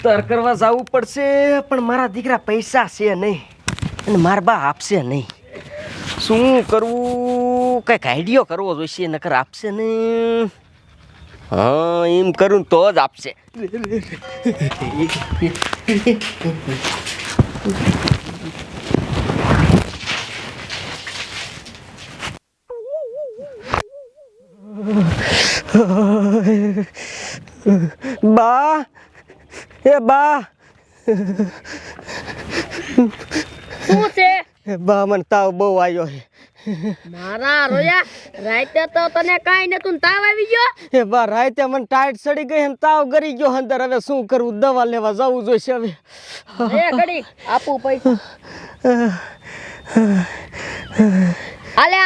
ઇફતાર કરવા જવું પડશે, પણ મારા દીકરા પૈસા છે નહીં અને મારા બા આપશે નહીં. શું કરવું? કંઈક આઈડિયો કરવો જોઈશે, નકર આપશે નહીં. હા, એમ કરું તો જ આપશે. બા એ બા. શું છે? બા મને તાવ બહુ આવ્યો છે. મારા રોયા રાતે તો તને કાંઈ નતું તાવ આવી ગયો? એ બા રાતે મને ટાઈટ સડી ગઈ અને તાવ ગરી ગયો અંદર હવે શું કરવું દવા લેવા જવું જોઈશે હવે. એ ઘડી આપું પૈસા.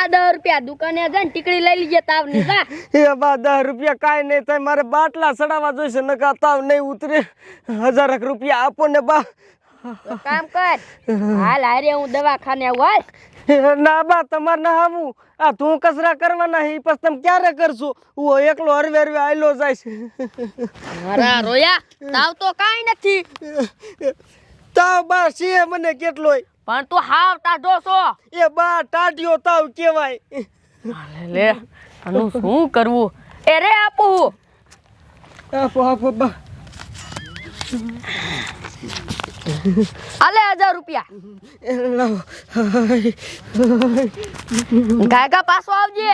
આ દસ રૂપિયા દુકાને જઈને ટીકડી લઈ લીજે તાવની જા. એ બા દસ રૂપિયા કાંઈ નહીં થાય. મારે બાટલા ચડાવવા જોઈશે નકા તાવ નહીં ઉતરે. હજારક રૂપિયા આપો ને બા. કામ કર. હાલ હારે હું દવાખાને આવું હાલ. ના બા તમારે ના આવું. આ તું કસરા કરવાના હે પછી તમે ક્યારે કરશો? હું એકલો હરવે હરવે આયલો જાય મારા રોયા તાવ તો કાઈ નથી. તાવ બા છે મને કેટલોય પણ તું હાવ ટાઢો છો. એ બા ટાઢિયો તાવ કેવાય લે આનું શું કરવું? એ રે આપો. આપો આપો બા. અલે હજાર રૂપિયા. ગાયકા પાછો આવજે.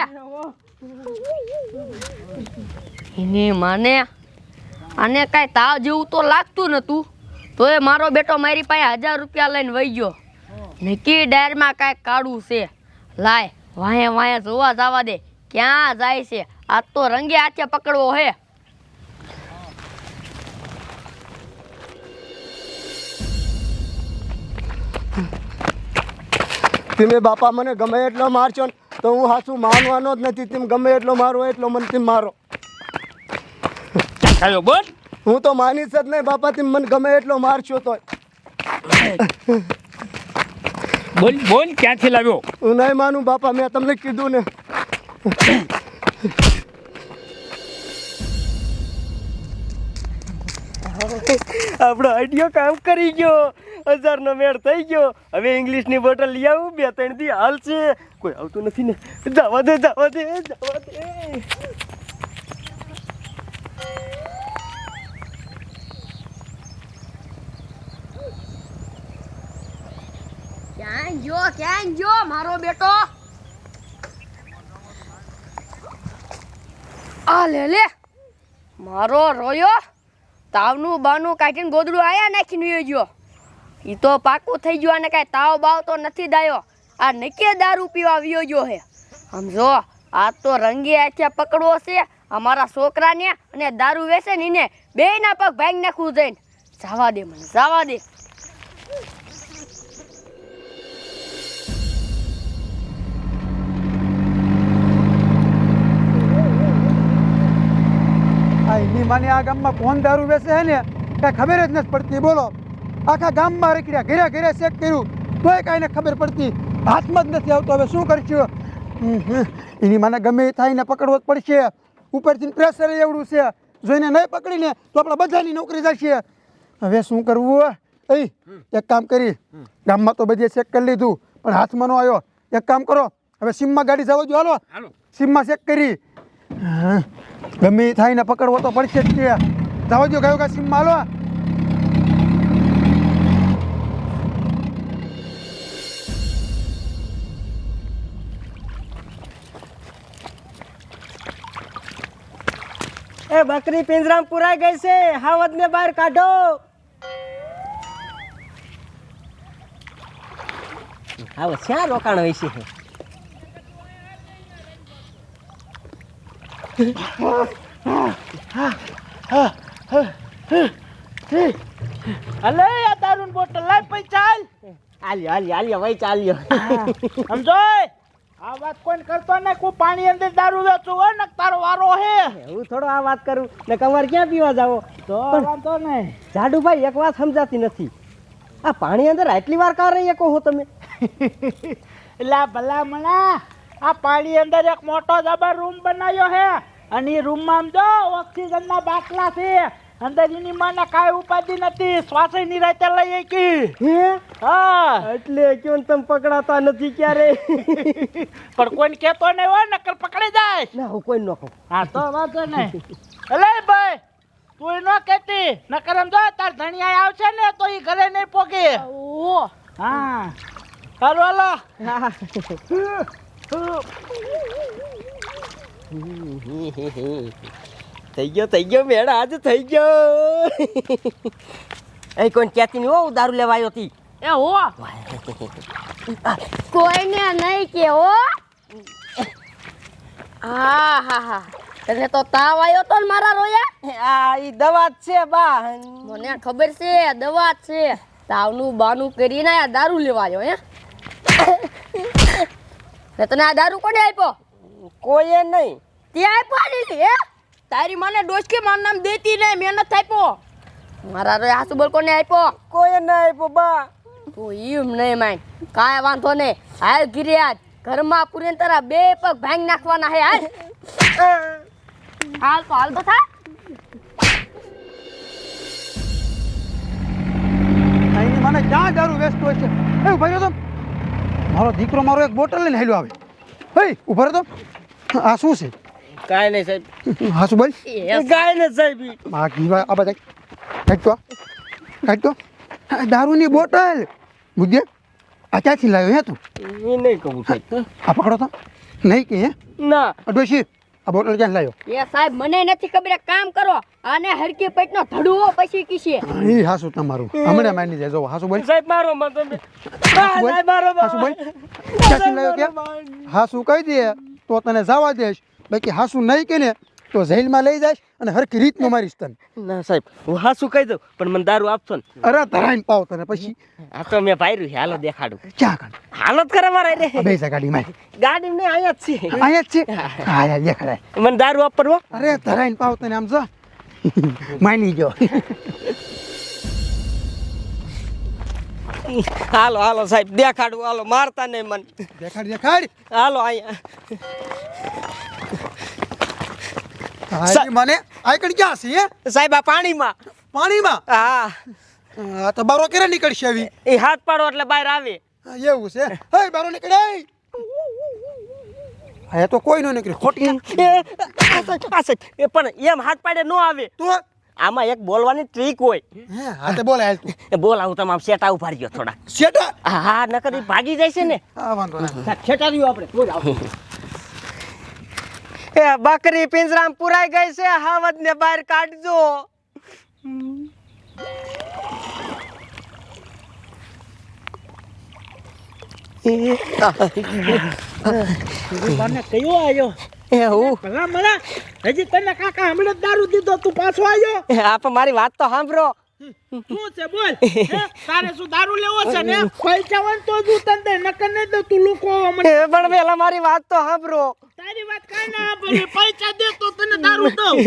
એની માને આને કાંઈ તાવ જેવું તો લાગતું નતું. એ મારો બેટો મારી પાસે હજાર રૂપિયા લઈને વહી ગયો. નક્કી ડેરમાં કાંઈક કાઢવું છે? લાય વાંહે વાંહે જોવા જવા દે. ક્યાં જાય છે? આ તો રંગે હાથે પકડવો હે. તમે બાપા મને ગમે એટલો મારશો ને તો હું હાસું માનવાનો જ નથી. તેમ ગમે એટલો મારો એટલો મને તેમ મારો. બોલ. હું તો માનીશ જ નહીં બાપા તેમ મને ગમે એટલો મારશો તો બોલ બોલ ક્યાંથી લાવ્યો? હું નહીં માનું બાપા મેં તમને કીધું ને. આપણો આઈડિયો કામ કરી ગયો. હજારનો મેળ થઈ ગયો. હવે ઇંગ્લિશની બોટલ લઈ આવું બે ત્રણ દી હાલ છે કોઈ આવતું નથી ને. જવા દે જવા દે જવા દે. ક્યાં ગયો મારો બેટો? આ લે લે. મારો રોયો, તાવનું બાનું કાઢીને ગોદડું આયા નાખીને વયો ગયો. એ તો પાકું થઈ ગયું અને કાંઈ તાવ બાવ તો નથી દાયો. આ નકે દારૂ પીવા વયો ગયો હે. સમજો આ તો રંગે હાથે પકડવો છે, અમારા છોકરાને અને દારૂ વેસે ને એને બેયના પગ ભાંગી નાખવું જઈને. જવા દે મને, જવા દે. એની માને આ ગામમાં કોણ દારૂ વેચે છે ને કાંઈ ખબર જ નથી પડતી. બોલો આખા ગામમાં રેકડ્યા ઘરે ઘેરે ચેક કર્યું. તોય કાંઈ ને ખબર પડતી. હાથમાં જ નથી આવતો. હવે શું કરશું. એની માને ગમે એ થાય ને પકડવો જ પડશે. ઉપરથી પ્રેશર એવડું છે. જોઈને નહીં પકડીને તો આપણે બધાની નોકરી જશે. હવે શું કરવું એ એક કામ કરી. ગામમાં તો બધે ચેક કરી લીધું પણ હાથમાં નો આવ્યો. એક કામ કરો. હવે સીમમાં ગાડી જવા જો હાલો. સીમમાં ચેક કરી. હા, ગમે થાય ને પકડવો તો પડશે જ છે. જવા દો કયો કા સીમમાં હાલો. એ બકરી પિંજરામાં પુરાઈ ગઈ છે. હાવદ ને બહાર કાઢો. આવો ક્યાં રોકાણ હોય છે? અલે આ દારૂન બોટલ લાય પછી ચાલ. આલ્યો આલ્યો આલ્યો ભાઈ ચાલ્યો. સમજો આ વાત કોઈ કરતો ને કોઈ પાણી અંદર દારૂ વેચું હોય ને તારો વારો હે. હું થોડો આ વાત કરું. ને કમર ક્યાં પીવા જાવો? તો વાંધો નહીં. જાડુભાઈ એક વાત સમજાતી નથી. આ પાણી અંદર આટલી વાર કાર રહી શકો હો તમે? એટલે ભલા મણા આ પાણી અંદર એક મોટો જબર રૂમ બનાવ્યો હે અને એ રૂમમાં આમ જો ઓક્સિજનના બાટલા છે. અંદર એની માને કાંઈ ઉપાધિ નથી. શ્વાસે ની રાતે લઈ હે? હા. એટલે કેમ તમે પકડાતા નથી ક્યારે? પણ કોઈને કહેતો નહીં હોય નકર પકડી જાય. ના હું કોઈ ન કહું. હા તો વાંધો નહીં. અલે ભાઈ તું ન કહેતી. નકર એમ જો તાર ધણિયા આવશે ને તો એ ઘરે નહીં પોગે. ઓ હા. હાલો હાલો. થઈ ગયો થઈ ગયો મેળા આજે થઈ ગયો. એ કોણ ક્યાંથી નહીં હો દારૂ લેવા આવ્યો હતી એ હો. કોઈને નહીં કે હો. હા હા હા. એટલે તો તાવ આવ્યો તો ને મારા રોયા આ ઈ દવા જ છે બા. મને ખબર છે દવા જ છે. તાવનું બાનું કરીને આ દારૂ લેવા આવ્યો હે? ને તને આ દારૂ કોને આપ્યો? કોઈએ નહીં. તે આપ્યો લીલી હે? તારી મને ડોસકી મારું નામ દેતી ને મહેનત આપ્યો. મારા રે હાસુ બોલ કોને આપ્યો? કોઈએ નહીં આપ્યો બા. તું ઈમ નહીં માય કાંઈ વાંધો નહીં. હાલ ગિરિયાજ ઘરમાં પૂરીને તારા બે પગ ભાંગ નાખવાના હે હાલ. હાલ તો હાલ તો થા. અહીંની મને ક્યાં દારૂ વેસ્ટ હોય છે? એ ઊભા તો. મારો દીકરો મારો એક બોટલ લઈને હેલ્યો આવે. હે ઊભા રહે તો. આ શું છે? કાંઈ નહીં સાહેબ. હા શું બોલ? કાંઈ નહીં સાહેબ. આ ઘીવા આ બધા કાઢ તો કાઢ તો દારૂની બોટલ. બુદ્ધિ આ ક્યાંથી લાવ્યો હે તું? એ નહીં કહું સાહેબ. આ પકડો તો. નહીં કે ના. ડોશી આ બોટલ ક્યાં લાવ્યો એ સાહેબ મને નથી ખબર કામ કરો. આને હરકી પેટનો ધડુઓ પછી કીશે. એ હાસુ તમારું. હમણાં માની જાય જો હાસુ બોલ. સાહેબ મારો મત બોલ. સાહેબ મારો હાસુ બોલ. ક્યાંથી લાવ્યો કે? હાસુ કહી દે તો તને જવા દેશ. બાકી હાસુ નહીં કે ને તો જેલમાં લઈ જાય અને હરખી રીતનું મારીશ તને. ના સાહેબ હું હા શું કહી દઉં પણ મને દારૂ આપશો ને. અરે ધરાઈને પાવ તને પછી. આ તો મેં ભાઈ છે હાલો દેખાડું. ચા કાઢ હાલત કરે મારે રે. આ બે જા ગાડીમાં. ગાડી ને અહીંયા જ છે. અહીંયા જ છે? હા. યાર દેખાડાય. મને દારૂ આપવાનો? અરે ધરાઈને પાવ તને આમ જો. માની ગયો. હાલો હાલો સાહેબ દેખાડું હાલો મારતા નહીં મને. દેખાડ દેખાડ. હાલો અહીંયા. હા મને આઈકણ ક્યાં છે સાહેબ આ પાણીમાં. પાણીમાં? હા. આ તો બારો કેરે નીકળશે આવી? એ હાથ પાડો એટલે બહાર આવે. એવું છે. હે બારો નીકળે હા. તો કોઈ નો નીકળે. ખોટી એ, પણ એમ હાથ પાડે ન આવે. તો? આમાં એક બોલવાની ટ્રીક હોય. હે હા તે બોલે હાલ તું. એ બોલ આવું તમે આમ સેટા ઊભા રહ્યો થોડા સેટા હા નકર ભાગી જાય છે ને. હા વાંધો નહીં. એ બકરી પિંજરામાં પુરાઈ ગઈ છે હાવત ને બહાર કાઢજો. મને કયો આવ્યો એ ભલા મને હજી તને કાકા હમણાં દારૂ દીધો તું પાછો આવ્યો આપ મારી વાત તો સાંભળો. શું છે બોલ? તારે શું દારૂ લેવો છે ને? પૈસા હોય તો તું તને દે નકર નહીં દઉં તું લોકો પણ પેલા મારી વાત તો સાંભળો. તારી વાત કાંઈ ના ભરી પૈસા દે તો તને દારૂ દઉં.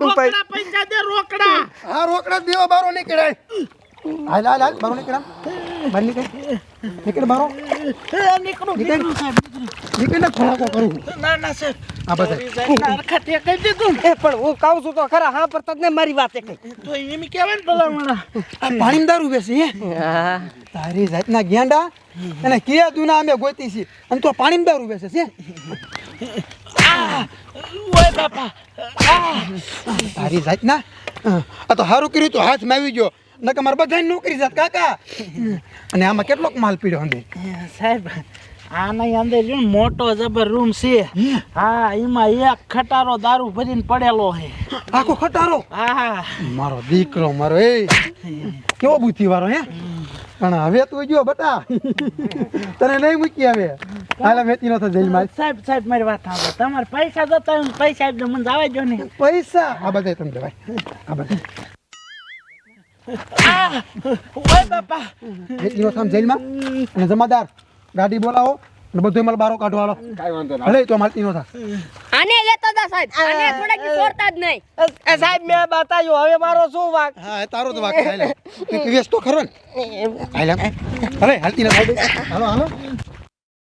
રોકડા પૈસા દે રોકડા. હા રોકડા દેવા બારો નીકળે હાલ હાલ હાલ બારો નીકળ બાર નીકળ. નીકળ બારો હે, નીકળું નીકળું. નીકળ ખોરાકો કરું ના ના સાહેબ. આ બધા. અરખાતે કહી દીધું એ પણ હું કહું છું તો ખરા હા પર તને મારી વાત એ તો એમ કહેવાય ને ભલા મને આ પાણીમાં દારૂ બેસી હા? તારી જાતના ગેંડા અને કિયા દુના અમે ગોતી છીએ. અને તો પાણી દારૂ બેસે છે ઓય બાપા. તારી જાતના? આ તો સારું કર્યું તો હાથમાં આવી ગયો. નકર મારે બધાને નોકરી જાત કાકા. અને આમાં કેટલોક માલ પીડ્યો અંદર સાહેબ આના અંદર જો મોટો જબર રૂમ છે. હા? એમાં એક ખટારો દારૂ ભરીને પડેલો છે આખો ખટારો? હા મારો દીકરો મારો એ. કેવો બુદ્ધિ વાળો હે? પણ હવે તું ગયો બટા. તને નહીં મૂકી હવે. હાલા મેતી નતો જઈ જેલમાં સાહેબ સાહેબ મારી વાત સાંભળો. તમારે પૈસા જતા પૈસા મને જવા જો ને. પૈસા? આ બધા તમને ભાઈ. આ બધા! ઓય બાપા. મેતી નો થામ જેલમાં? અને જમાદાર. ગાડી બોલાવો ને બધું મારે બારો કાઢવા હાલો કાઈ વાંધો ભલે તો માલ નો થા આને લેતો જા સાહેબ. આને થોડા કી છોડતા જ નહીં. એ સાહેબ મે બતાયો હવે મારો શું વાક? હા તારો તો વાક હાલે. તું પીવેસ તો ખરો ને. હાલે હવે હાલતી ના હાલો હાલો.